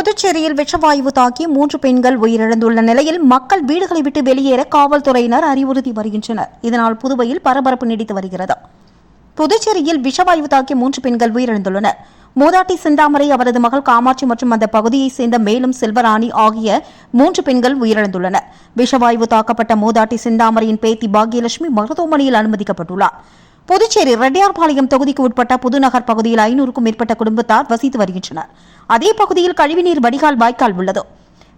புதுச்சேரியில் விஷவாயு தாக்கி மூன்று பெண்கள் உயிரிழந்துள்ள நிலையில் மக்கள் வீடுகளை விட்டு வெளியேற காவல்துறையினர் அறிவுறுத்தி வருகின்றனர். இதனால் புதுவையில் பரபரப்பு நீடித்து வருகிறது. புதுச்சேரியில் விஷவாயு தாக்கி மூன்று பெண்கள் உயிரிழந்துள்ளனர். மூதாட்டி சிந்தாமரை அவரது மகள் காமாட்சி மற்றும் அந்த பகுதியைச் சேர்ந்த மேலும் செல்வராணி ஆகிய மூன்று பெண்கள் உயிரிழந்துள்ளனர். விஷவாயு தாக்கப்பட்ட மூதாட்டி சிந்தாமரையின் பேத்தி பாக்யலட்சுமி மருத்துவமனையில் அனுமதிக்கப்பட்டுள்ளார். புதுச்சேரி ரெட்டியார்பாளையம் தொகுதிக்கு உட்பட்ட புதுநகர் பகுதியில் ஐநூறுக்கும் மேற்பட்ட குடும்பத்தார் வசித்து வருகின்றனர். அதே பகுதியில் கழிவுநீர் வடிகால் வாய்க்கால் உள்ளது.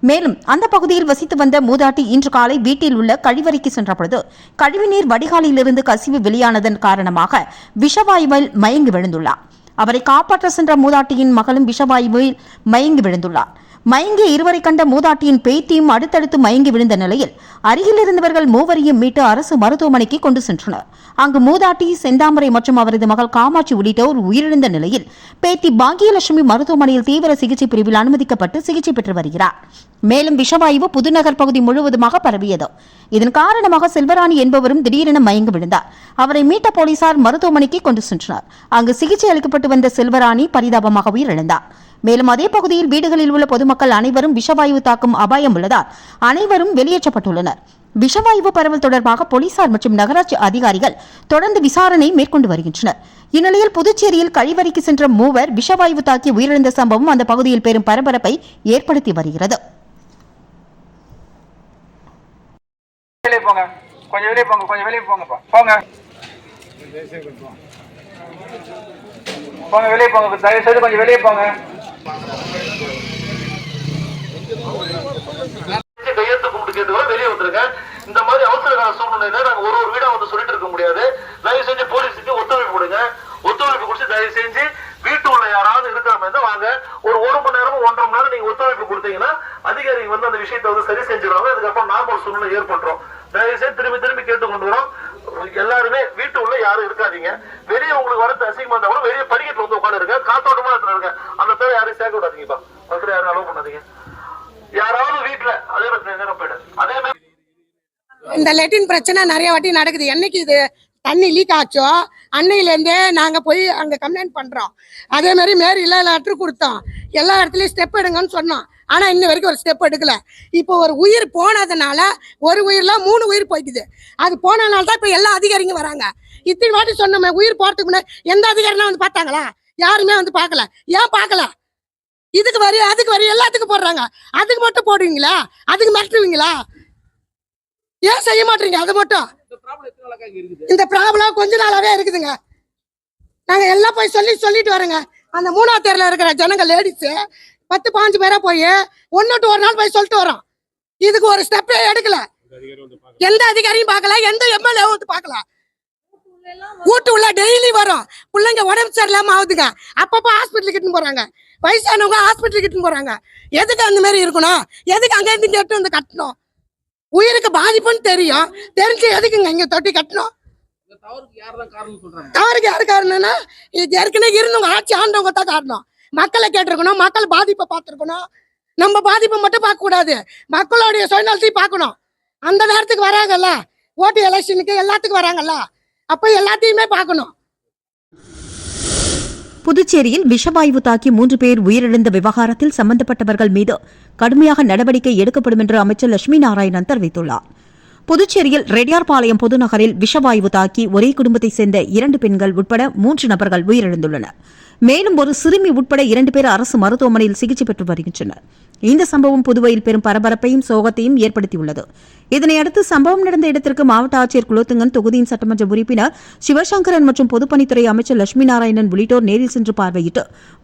மேலும் அந்த பகுதியில் வசித்து வந்த மூதாட்டி இன்று காலை வீட்டில் உள்ள கழிவறைக்கு சென்றபொழுது கழிவுநீர் வடிகாலிலிருந்து கசிவு வெளியானதன் காரணமாக விஷவாயுவில் மயங்கி விழுந்துள்ளார். அவரை காப்பாற்ற சென்ற மூதாட்டியின் மகளும் விஷவாயுவில் மயங்கி விழுந்துள்ளார். மயங்கிய இருவரை கண்ட மூதாட்டியின் பேத்தியும் அடுத்தடுத்து மயங்கி விழுந்த நிலையில் அருகில் இருந்தவர்கள் மூவரையும் மீட்டு அரசு மருத்துவமனைக்கு கொண்டு சென்றனர். அங்கு மூதாட்டி செந்தாமரை மற்றும் அவரது மகள் காமாட்சி உள்ளிட்டோர் உயிரிழந்த நிலையில் பேத்தி பாகியலட்சுமி மருத்துவமனையில் தீவிர சிகிச்சை பிரிவில் அனுமதிக்கப்பட்டு சிகிச்சை பெற்று வருகிறார். மேலும் விஷவாயு புதுநகர் பகுதி முழுவதுமாக பரவியது. இதன் காரணமாக செல்வராணி என்பவரும் திடீரென மயங்கி விழுந்தார். அவரை மீட்ட போலீசார் மருத்துவமனைக்கு கொண்டு சென்றனர். அங்கு சிகிச்சை அளிக்கப்பட்டு வந்த செல்வராணி பரிதாபமாக உயிரிழந்தார். மேலும் அதே பகுதியில் வீடுகளில் உள்ள பொதுமக்கள் அனைவரும் விஷவாயு தாக்கும் அபாயம் உள்ளதால் அனைவரும் வெளியேற்றப்பட்டுள்ளனர். விஷவாயு பரவல் தொடர்பாக போலீசார் மற்றும் நகராட்சி அதிகாரிகள் தொடர்ந்து விசாரணை மேற்கொண்டு வருகின்றனர். இந்நிலையில் புதுச்சேரியில் கழிவறைக்கு சென்ற மூவர் விஷவாயு தாக்கி உயிரிழந்த சம்பவம் அந்த பகுதியில் பெரும் பரபரப்பை ஏற்படுத்தி வருகிறது. கொஞ்சம் வெளியே போங்க கொஞ்சம் வெளியே போங்கப்பா போங்க. போங்க வெளியே போங்க. தயவு செய்து கொஞ்சம் வெளியே போங்க. கையெழுத்து கும்பிட்டு கேட்டு வெளியே வந்துருங்க. இந்த மாதிரி அவசர கால சூழ்நிலையில நாங்க ஒரு ஒரு வீடா வந்து சொல்லிட்டு இருக்க முடியாது. தயவு செஞ்சு போலீஸுக்கு ஒத்துழைப்பு கொடுங்க. ஒத்துழைப்பு கொடுத்து தயவு செஞ்சு வீட்டு உள்ள யாராவது இருக்கிற மாதிரி இருந்தா வாங்க. ஒரு ஒரு மணி நேரம் ஒன்றரை மணி நேரம் நீங்க ஒத்துழைப்பு கொடுத்தீங்கன்னா அதிகாரிகள் வந்து அந்த விஷயத்தை வந்து சரி செஞ்சிருவாங்க. அதுக்கப்புறம் நார்மல் சூழ்நிலை ஏற்பட்டுரும் தயவு செய்து திரும்பி திரும்பி கேட்டு கொண்டு வரோம் எல்லாருமே வீட்டு உள்ள யாரும் இருக்காதீங்க வெளியே உங்களுக்கு வரது அசிங்கமா இருந்தா கூட வெளியே படிக்கட்டுல வந்து உட்காந்து இருக்க காத்தோட்டமா இடத்துல இருக்க அந்த தவிர யாரையும் சேர்க்க விடாதீங்கப்பா பஸ்ல யாரும் அலோவ் பண்ணாதீங்க. யாராவது வீட்டுல அதே மாதிரி நேரம் போயிடாது அதே மாதிரி இந்த லெட்டின் பிரச்சனை நிறைய வாட்டி நடக்குது. என்னைக்கு இது தண்ணி லீக் ஆச்சோ? அன்னையிலேருந்தே நாங்கள் போய் அங்கே கம்ப்ளைண்ட் பண்ணுறோம் அதே மாதிரி இல்லை லெட்ரு கொடுத்தோம். எல்லா இடத்துலையும் ஸ்டெப் எடுங்கன்னு சொன்னோம். ஆனால் இன்ன வரைக்கும் ஒரு ஸ்டெப் எடுக்கல. இப்போ ஒரு உயிர் போனதுனால ஒரு உயிரில் மூணு உயிர் போயிட்டுது. அது போனதுனால தான் இப்போ எல்லா அதிகாரிங்க வராங்க. இத்தனை வாட்டி சொன்னோமே உயிர் போகிறதுக்கு முன்னாடி எந்த அதிகாரிலாம் வந்து பார்த்தாங்களா? யாருமே வந்து பார்க்கல. ஏன் பார்க்கல? இதுக்கு வரி அதுக்கு வரி எல்லாத்துக்கும் போடுறாங்க. அதுக்கு மட்டும் போடுவீங்களா? அதுக்கு மிரட்டுவீங்களா? ஏன் செய்ய மாட்டீங்க? அது மட்டும். இந்த ப்ராப்ளம் கொஞ்ச நாளாவே இருக்குதுங்க. நாங்க எல்லாம் போய் சொல்லி சொல்லிட்டு வரோங்க. அந்த மூணாவது தேர்ல இருக்கிற ஜனங்க லேடிஸ் பத்து பாஞ்சு பேரா போய் ஒன்னு ஒரு நாள் போய் சொல்லிட்டு வரோம். இதுக்கு ஒரு ஸ்டெப்பே எடுக்கல. எந்த அதிகாரியும் பார்க்கல. எந்த எம்எல்ஏ வந்து பார்க்கல. வீட்டு உள்ள டெய்லி வரும். பிள்ளைங்க உடம்பு சரியில்லாம ஆகுதுங்க. அப்பப்போ ஹாஸ்பிட்டலுக்கு இட்டுன்னு போறாங்க. வயசானவங்க ஹாஸ்பிட்டலுக்கு இட்டுன்னு போறாங்க. எதுக்கு அந்த மாதிரி இருக்கணும்? எதுக்கு அங்க இருந்து எடுத்து வந்து கட்டணும்? உயிருக்கு பாதிப்புன்னு தெரியும். தெரிஞ்சு எதுக்குங்க இங்க தொட்டி கட்டணும்? தவறுக்கு யாரு காரணம்னா இது ஏற்கனவே இருந்தவங்க ஆட்சி ஆண்டவங்க தான் காரணம். மக்களை கேட்டிருக்கணும் மக்கள் பாதிப்பை பார்த்துருக்கணும். நம்ம பாதிப்பை மட்டும் பார்க்க கூடாது. மக்களுடைய சுயநலத்தையும் பார்க்கணும். அந்த நேரத்துக்கு வராங்கல்ல? ஓட்டு எலெக்ஷனுக்கு எல்லாத்துக்கும் வராங்கல்ல? அப்ப எல்லாத்தையுமே பார்க்கணும். புதுச்சேரியில் விஷவாயு தாக்கி மூன்று பேர் உயிரிழந்த விவகாரத்தில் சம்பந்தப்பட்டவர்கள் மீது கடுமையாக நடவடிக்கை எடுக்கப்படும் என்று அமைச்சர் லட்சுமி நாராயணன் தெரிவித்துள்ளார். புதுச்சேரியில் ரெட்டியார்பாளையம் பொதுநகரில் விஷவாயு தாக்கி ஒரே குடும்பத்தைச் சேர்ந்த இரண்டு பெண்கள் உட்பட மூன்று நபர்கள் உயிரிழந்துள்ளனர். மேலும் ஒரு சிறுமி உட்பட இரண்டு பேர் அரசு மருத்துவமனையில் சிகிச்சை பெற்று வருகின்றனர். இந்த சம்பவம் புதுவையில் பெரும் பரபரப்பையும் சோகத்தையும் ஏற்படுத்தியுள்ளது. இதனையடுத்து சம்பவம் நடந்த இடத்திற்கு மாவட்ட ஆட்சியர் குலோத்துங்கன் தொகுதியின் சட்டமன்ற உறுப்பினர் சிவசங்கரன் மற்றும் பொதுப்பணித்துறை அமைச்சர் லட்சுமி நாராயணன் உள்ளிட்டோர் நேரில் சென்று பார்வையிட்டு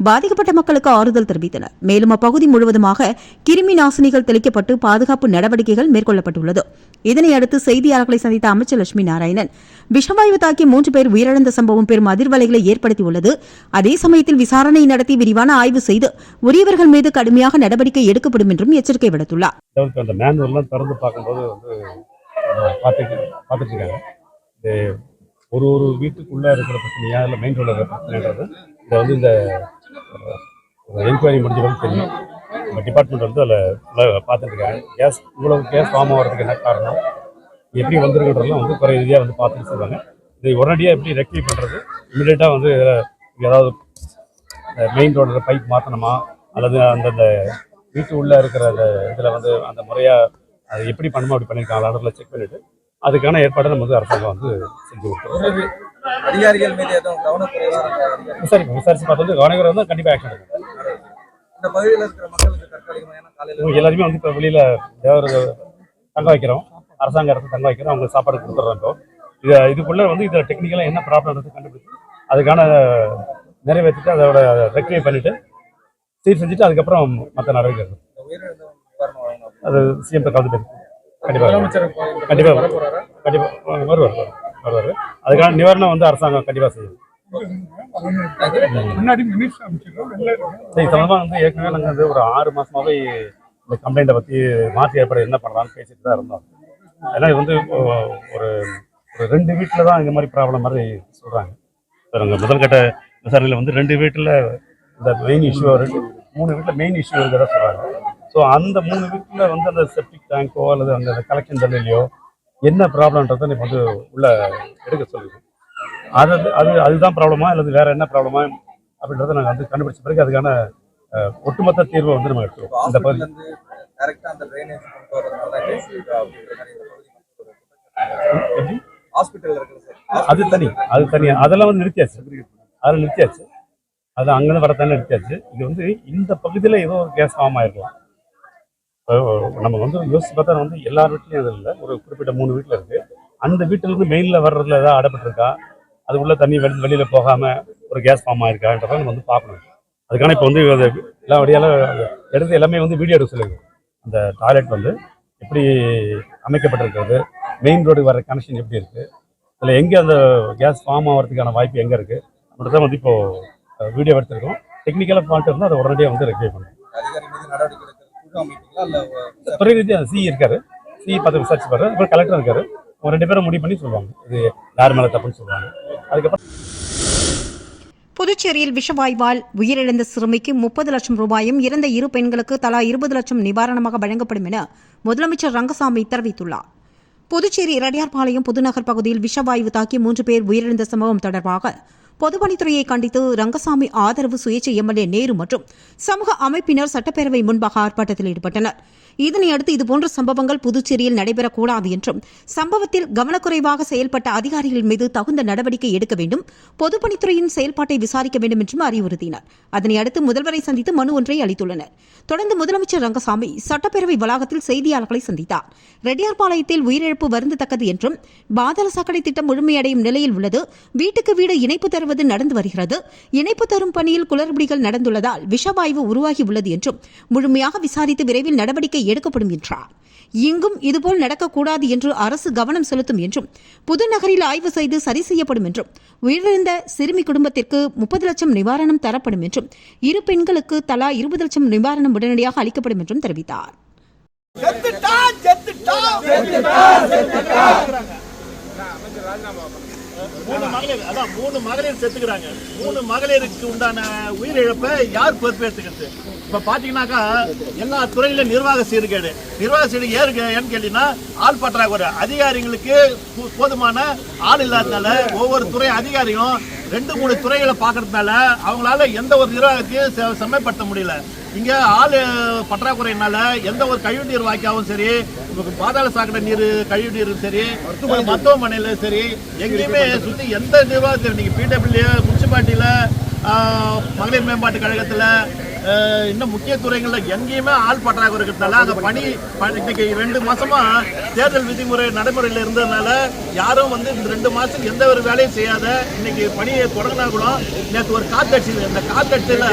பாதிக்கப்பட்ட மக்களுக்கு ஆறுதல் தெரிவித்தனர். மேலும் அப்பகுதி முழுவதுமாக கிருமி நாசினிகள் தெளிக்கப்பட்டு பாதுகாப்பு நடவடிக்கைகள் மேற்கொள்ளப்பட்டுள்ளது. இதனையடுத்து செய்தியாளர்களை சந்தித்த அமைச்சர் லட்சுமி நாராயணன் விஷவாயு தாக்கி மூன்று பேர் உயிரிழந்த சம்பவம் பெரும் அதிர்வலைகளை ஏற்படுத்தியுள்ளது. அதே சமயத்தில் விசாரணை நடத்தி விரிவான ஆய்வு செய்து உரியவர்கள் மீது கடுமையாக நடவடிக்கை எடுக்கப்படும் என்றும் எச்சரிக்கை விடுத்துள்ளார். அந்த மேனுவல்லாம் திறந்து பார்க்கும்போது வந்து பார்த்துட்டு இது ஒரு ஒரு வீட்டுக்குள்ளே இருக்கிற பிரச்சனையா இல்லை மெயின் ரோடில் இருக்கிற பிரச்சனைன்றது இதை வந்து இந்த என்கொயரி முடிஞ்ச பிறகு தெரியும். நம்ம டிபார்ட்மெண்ட் வந்து அதில் பார்த்துட்டு இருக்காங்க. கேஸ் இவ்வளோ கேஸ் ஃபார்ம் ஆகிறதுக்கு என்ன காரணம்? எப்படி வந்திருக்குன்றதுலாம் வந்து குறை ரீதியாக வந்து பார்த்துட்டு சொல்லுவாங்க. இதை உடனடியாக எப்படி ரெக்டிஃபை பண்ணுறது இமீடியட்டாக வந்து ஏதாவது மெயின் ரோடில் பைப் மாற்றணுமா அல்லது அந்தந்த வீட்டு உள்ள இருக்கிற அந்த இதில் வந்து அந்த முறையா அது எப்படி பண்ணுமோ அப்படி பண்ணியிருக்காங்க. அளவில் செக் பண்ணிட்டு அதுக்கான ஏற்பாடை நம்ம வந்து அரசாங்கம் வந்து செஞ்சு கொடுத்துருவோம் அதிகாரிகள் மீது எதுவும்? விசாரிப்போம். விசாரிச்சு பார்த்து கவனகரம் வந்து கண்டிப்பாக ஆக்ஷன் எடுக்கும் இந்த பகுதியில் இருக்கிற மக்களுக்கு எல்லாருமே வந்து இப்போ வெளியில் ஏதாவது தங்க வைக்கிறோம். அரசாங்க இடத்துல தங்க வைக்கிறோம். அவங்களுக்கு சாப்பாடு கொடுத்துட்றோம் இப்போ. இது இதுக்குள்ளே வந்து இதில் டெக்னிக்கலாக என்ன ப்ராப்ளம் கண்டுபிடிச்சு அதுக்கான நிறைவேற்றிட்டு அதோட ரெக்டிஃபை பண்ணிட்டு சீர் செஞ்சுட்டு அதுக்கப்புறம் மற்ற நடவடிக்கை அது சிஎம் கலந்து கண்டிப்பாக கண்டிப்பாக கண்டிப்பாக வருவார். வருவார். அதுக்கான நிவாரணம் வந்து அரசாங்கம் கண்டிப்பாக செய்யும். முன்னாடி சம்பந்தமாக வந்து ஏற்கனவே நாங்கள் வந்து ஒரு ஆறு மாசமாவே இந்த கம்ப்ளைண்ட்டை பற்றி மாற்றி ஏற்பட என்ன பண்ணலாம்னு பேசிட்டு தான் இருந்தோம். ஏன்னா இது வந்து ஒரு ஒரு ரெண்டு வீட்டில் தான் இந்த மாதிரி ப்ராப்ளம் மாதிரி சொல்கிறாங்க இப்போ நாங்கள் முதல் கட்ட விசாரணையில் வந்து ரெண்டு வீட்டில் இந்த மெயின் இஷ்யூ ரெண்டு மூணு வீட்டில் மெயின் இஷ்யூ இருக்கிறதா சொல்கிறாங்க ஸோ அந்த மூணு வீட்டில் வந்து அந்த செப்டிக் டேங்கோ அல்லது அந்த கலெக்ஷன் தண்ணிலையோ என்ன ப்ராப்ளம்ன்றதை இப்போ வந்து உள்ள எடுக்க சொல்லுது அது அது அதுதான் ப்ராப்ளமா அல்லது வேற என்ன ப்ராப்ளமா அப்படின்றத நாங்கள் வந்து கண்டுபிடிச்ச பிறகு அதுக்கான ஒட்டுமொத்த தீர்வை வந்து நம்ம எடுத்துருவோம். இந்த பகுதி அந்த பகுதி இருக்குது அது தனி அது தனி அதெல்லாம் வந்து நிறுத்தியாச்சு. அதில் நிறுத்தியாச்சு. அது அங்கேருந்து வர எடுத்தாச்சு. இது வந்து இந்த பகுதியில் ஏதோ ஒரு கேஸ் ஃபார்ம் ஆயிருக்கலாம். நம்ம வந்து யோசிச்சு பார்த்தா வந்து எல்லா வீட்லையும் அது இல்லை. ஒரு குறிப்பிட்ட மூணு வீட்டில் இருக்குது அந்த வீட்டிலேருந்து மெயினில் வர்றதுல ஏதாவது அடைப்பட்டிருக்கா? அது உள்ள தண்ணி வெளி வெளியில் போகாமல் ஒரு கேஸ் ஃபார்ம் ஆயிருக்கான்றதை நம்ம வந்து பார்க்கணும். அதுக்கான இப்போ வந்து எல்லா வழியால் எடுத்து எல்லாமே வந்து வீடியோ எடுக்க சொல்லுங்க அந்த டாய்லெட் வந்து எப்படி அமைக்கப்பட்டிருக்கிறது? மெயின் ரோடு வர கனெக்ஷன் எப்படி இருக்குது அதில் எங்கே அந்த கேஸ் ஃபார்ம் ஆகிறதுக்கான வாய்ப்பு எங்கே இருக்குது அப்படின்றத வந்து இப்போது வீடியோ எடுத்திருக்கோம். டெக்னிக்கலாக ஃபால்ட் இருந்தால் அதை உடனடியாக வந்து ரெக்டிஃபை பண்ணுவோம். ரீதியாக சி இருக்காரு. சி பார்த்து விசாரிச்சு பாரு. அப்புறம் கலெக்டர் இருக்காரு. அவங்க ரெண்டு பேரும் முடிவு பண்ணி சொல்லுவாங்க. இது யார் மேலே தப்புன்னு சொல்லுவாங்க. அதுக்கப்புறம் புதுச்சேரியில் விஷவாயுவால் உயிரிழந்த சிறுமிக்கு முப்பது லட்சம் ரூபாயும் இறந்த இரு பெண்களுக்கு தலா இருபது லட்சம் நிவாரணமாக வழங்கப்படும் என முதலமைச்சர் ரங்கசாமி தெரிவித்துள்ளார். புதுச்சேரி இரடியார்பாளையம் புதுநகர் பகுதியில் விஷவாயு தாக்கி மூன்று பேர் உயிரிழந்த சம்பவம் தொடர்பாக பொதுப்பணித்துறையை கண்டித்து ரங்கசாமி ஆதரவு சுயேட்சை எம்எல்ஏ நேரு மற்றும் சமூக அமைப்பினர் சட்டப்பேரவை முன்பாக ஆர்ப்பாட்டத்தில் ஈடுபட்டனர். இதனையடுத்து இதுபோன்ற சம்பவங்கள் புதுச்சேரியில் நடைபெறக்கூடாது என்றும் சம்பவத்தில் கவனக்குறைவாக செயல்பட்ட அதிகாரிகள் மீது தகுந்த நடவடிக்கை எடுக்க வேண்டும் பொதுப்பணித்துறையின் செயல்பாட்டை விசாரிக்க வேண்டும் என்றும் அறிவுறுத்தினர். அதனை அடுத்து முதல்வரை சந்தித்து மனு ஒன்றை அளித்துள்ளனர். தொடர்ந்து முதலமைச்சர் ரங்கசாமி சட்டப்பேரவை வளாகத்தில் செய்தியாளர்களை சந்தித்தார். ரெட்டியார்பாளையத்தில் உயிரிழப்பு வருந்தத்தக்கது என்றும் பாதாள சாக்கடை திட்டம் முழுமையடையும் நிலையில் உள்ளது வீட்டுக்கு வீடு இணைப்பு தருவது நடந்து வருகிறது இணைப்பு தரும் பணியில் குளறுபடிகள் நடந்துள்ளதால் விஷவாயு உருவாகியுள்ளது என்றும் முழுமையாக விசாரித்து விரைவில் நடவடிக்கை எடுக்கப்படும் என்றார். இங்கும் இதுபோல் நடக்கக்கூடாது என்று அரசு கவனம் செலுத்தும் என்றும் புதுநகரில் ஆய்வு செய்து சரி செய்யப்படும் என்றும் உயிரிழந்த சிறுமி குடும்பத்திற்கு முப்பது லட்சம் நிவாரணம் தரப்படும் என்றும் இரு பெண்களுக்கு தலா இருபது லட்சம் நிவாரணம் உடனடியாக அளிக்கப்படும் என்றும் தெரிவித்தார். மூணு மகளிர் அதான் மூணு மகளிர் செத்துக்கிறாங்க. மூணு மகளிருக்கு உண்டான உயிரிழப்பை யார் பொறுப்பேற்றுக்கிறது இப்ப பாத்தீங்கன்னாக்கா எல்லா துறையில நிர்வாக சீர்கேடு. நிர்வாக சீர்கேடு ஏன் ஏன்னு கேட்டீங்கன்னா ஆள் பற்றாக்குறை. அதிகாரிகளுக்கு போதுமான ஆள் இல்லாதனால ஒவ்வொரு துறை அதிகாரியும் ரெண்டு மூணு துறைகளை பார்க்கறதுனால அவங்களால எந்த ஒரு நிர்வாகத்தையும் செம்மைப்படுத்த முடியல. இங்க ஆள் பற்றாக்குறையினால எந்த ஒரு கழிவு நீர் வாய்க்காவும் சரி பாதாள சாக்கடை நீர் கழிவு நீரும் சரி மருத்துவமனையில சரி எங்கேயுமே சுத்தி எந்த நிர்வாகத்தில் நீங்க பிடபிள்யூ முனிசிபாலிட்டியில மகளிர் மேம்பாட்டு கழகத்துல இன்னும் முக்கிய துறைகளில் எங்கேயுமே ஆள் பற்றாக்குறை இருக்கிறதுனால அந்த பணி பணி- இன்னைக்கு ரெண்டு மாசமா தேர்தல் விதிமுறை நடைமுறையில் இருந்ததுனால யாரும் வந்து இந்த ரெண்டு மாசத்துக்கு எந்த ஒரு வேலையும் செய்யாத இன்னைக்கு பணியை தொடங்கினா கூட நேற்று ஒரு காத்தடிச்சு அந்த காத்தடிச்சில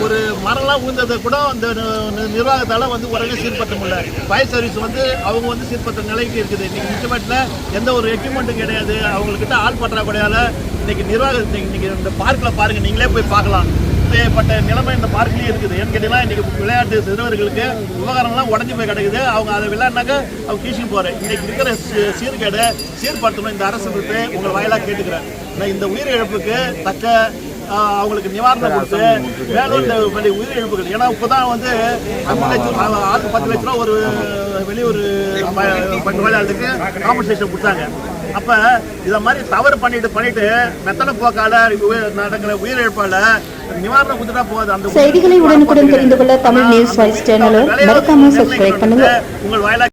ஒரு மரம்லாம் விழுந்ததை கூட அந்த நிர்வாகத்தால் நிர்வாகத்தால வந்து உடனே சீர்படுத்த முடியல. ஃபயர் சர்வீஸ் வந்து அவங்க வந்து சீர்படுத்த நிலைக்கு இருக்குது. இன்னைக்கு முனிசிபாலிட்டியில் எந்த ஒரு எக்யூப்மெண்ட்டும் கிடையாது. அவங்கக்கிட்ட ஆள் பற்றாக்குறையால இன்னைக்கு நிர்வாக இன்னைக்கு இன்னைக்கு இந்த பார்க்கில் பாருங்க. நீங்களே போய் பார்க்கலாம். இப்படிப்பட்ட நிலைமை இந்த பார்க்லயே இருக்குது. ஏன்னு கேட்டீங்கன்னா இன்னைக்கு விளையாட்டு சிறுவர்களுக்கு விவகாரம்லாம் உடஞ்சி போய் கிடைக்குது. அவங்க அதை விளையாடினாக்க அவங்க கீழ்ச்சி போகிறேன் இன்னைக்கு இருக்கிற சீர்கேடை சீர்படுத்தணும். இந்த அரசு உங்களை வாயிலாக கேட்டுக்கிறேன் நான் இந்த உயிரிழப்புக்கு தக்க அவங்களுக்கு நிவாரணம் கொடுத்து மேலும் இந்த வெளி உயிரிழப்புகள் ஏன்னா இப்போதான் வந்து அஞ்சு லட்சம் ஆறு பத்து லட்ச ரூபா ஒரு வெளியூர் நோயாளிக்கு காம்பன்சேஷன் கொடுத்தாங்க. அப்ப இத மாதிரி தவறு பண்ணிட்டு பண்ணிட்டு மெத்தனை போக்கால உயிர் நடக்கிற உயிரிழப்பால அந்த செய்திகளை உடனுக்குடன் தெரிந்து கொள்ள தமிழ் நியூஸ் வாய்ஸ் சேனலை மறக்காம சப்ஸ்கிரைப் பண்ணுங்க.